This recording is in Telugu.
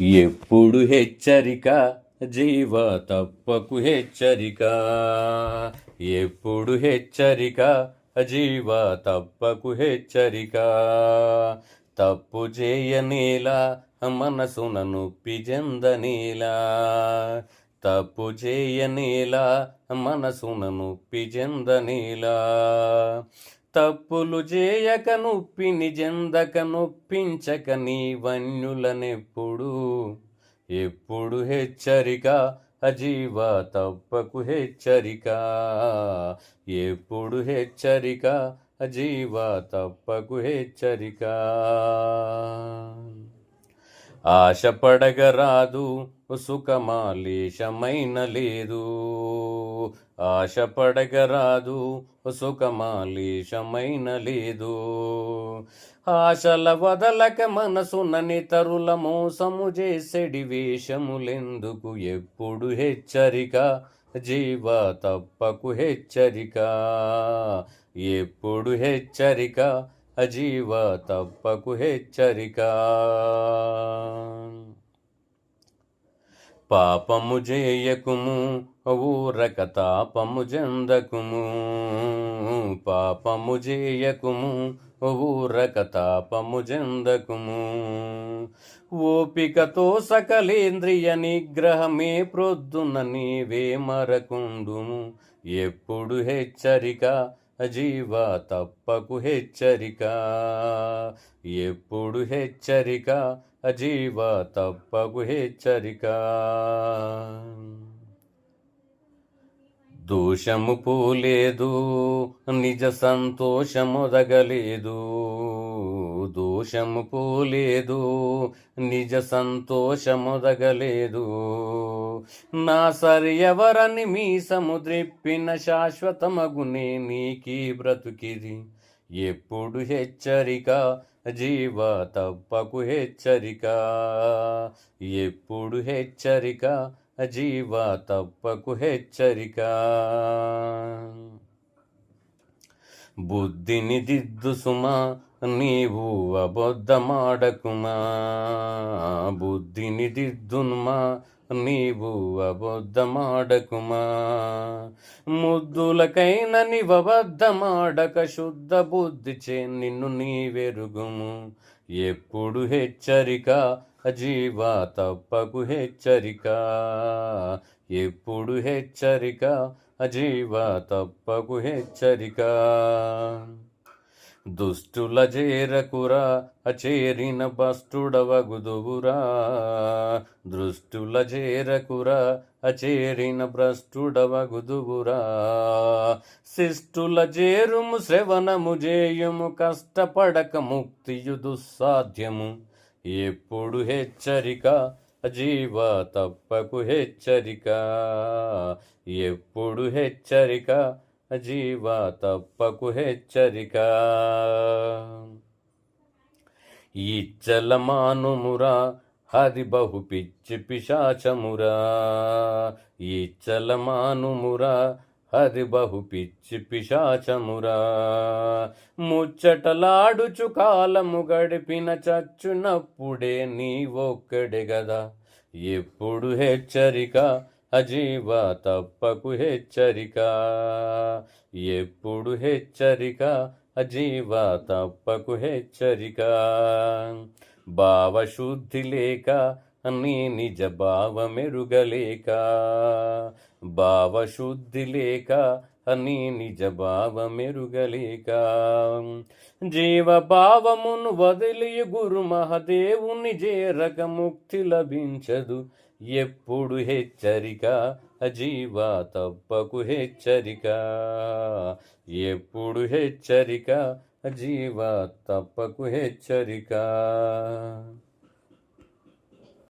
ఎప్పుడు హెచ్చరిక? జీవ తప్పకు హెచ్చరిక. ఎప్పుడు హెచ్చరిక? జీవ తప్పకు హెచ్చరిక. తప్పు చేయనీలా మనసున నొప్పి చెందనీలా తప్పు చేయనీలా మనసున నొప్పి చెందనీలా తప్పులు చేయక నొప్పిని చెందక నొప్పించక నీ వన్యులనెప్పుడు ఎప్పుడు హెచ్చరిక? అజీవ తప్పకు హెచ్చరిక. ఎప్పుడు హెచ్చరిక? అజీవ తప్పకు హెచ్చరిక. ఆశపడగరాదు సుఖమాలేశమైన లేదు. ఆశపడగరాదు సుఖమాలేశమైన లేదు. ఆశల వదలక మనసునని తరుల మోసము చేసెడి వేషములెందుకు ఎప్పుడు హెచ్చరిక? జీవ తప్పకు హెచ్చరిక. ఎప్పుడు హెచ్చరిక? అజీవ తప్పకు హెచ్చరిక. పాపము చేయకుము ఊరక తాపము చెందకుము పాపము చేయకుము ఊరక తాపము చెందకుము ఓపికతో సకలేంద్రియ నిగ్రహమే ప్రొద్దున నీవే మరకుండుము. ఎప్పుడు హెచ్చరిక? జీవ తప్పకు హెచ్చరిక. ఎప్పుడు హెచ్చరిక? అజీవ తప్పకు హెచ్చరిక. దోషము పోలేదు నిజ సంతోషమొదగలేదు దోషము పోలేదు నిజ సంతోషమొదగలేదు నా సరి ఎవరని మీ సముద్రిప్పిన శాశ్వతమగునే నీకీ బ్రతుకిది ఎప్పుడు హెచ్చరిక జీవ తప్పకు హెచ్చరిక. ఎప్పుడు హెచ్చరిక జీవ తప్పకు హెచ్చరిక. బుద్ధిని దిద్దు సుమా నీవు అబద్ధమాడకుమా? బుద్ధిని దిద్దునుమా నీవు అబద్ధమాడకుమా? ముద్దులకైన నీవబద్ధమాడక శుద్ధ బుద్ధి చే నిన్ను నీవెరుగుము. ఎప్పుడు హెచ్చరిక జీవ తప్పకు హెచ్చరిక. ఎప్పుడు హెచ్చరిక? అజీవ తప్పకు హెచ్చరిక. దుష్టుల చేరకురా అచేరిన భ్రష్టుడవగుదువురా దృష్టుల చేరకురా అచేరిన భ్రష్టుడవగుదువురా శిష్టుల చేరుము శ్రవణము జేయుము కష్టపడక ముక్తియు దుస్సాధ్యము. ఎప్పుడు హెచ్చరిక? జీవ తప్పకు హెచ్చరిక. ఎప్పుడు హెచ్చరిక? జీవ తప్పకు హెచ్చరిక. ఇచ్చల మానుమురా హది బహు పిచ్చి పిశాచమురా. ఇచ్చల మానుమురా హది బహు పిచ్చి పిశాచమురా. ముచ్చటలాడుచు కాలము గడిపిన చచ్చునప్పుడే నీవొక్కడే గదా. ఎప్పుడు హెచ్చరిక? అజీవ తప్పకు హెచ్చరిక. ఎప్పుడు హెచ్చరిక? అజీవ తప్పకు హెచ్చరిక. భావశుద్ధి లేక నీ నిజ భావమెరుగలేక. భావశుద్ధి లేక అని నిజ భావమెరుగలేక జీవభావమును వదిలి గురు మహదేవుని చేరక ముక్తి లభించదు. ఎప్పుడు హెచ్చరిక? అజీవ తప్పకు హెచ్చరిక. ఎప్పుడు హెచ్చరిక? అజీవ తప్పకు హెచ్చరిక.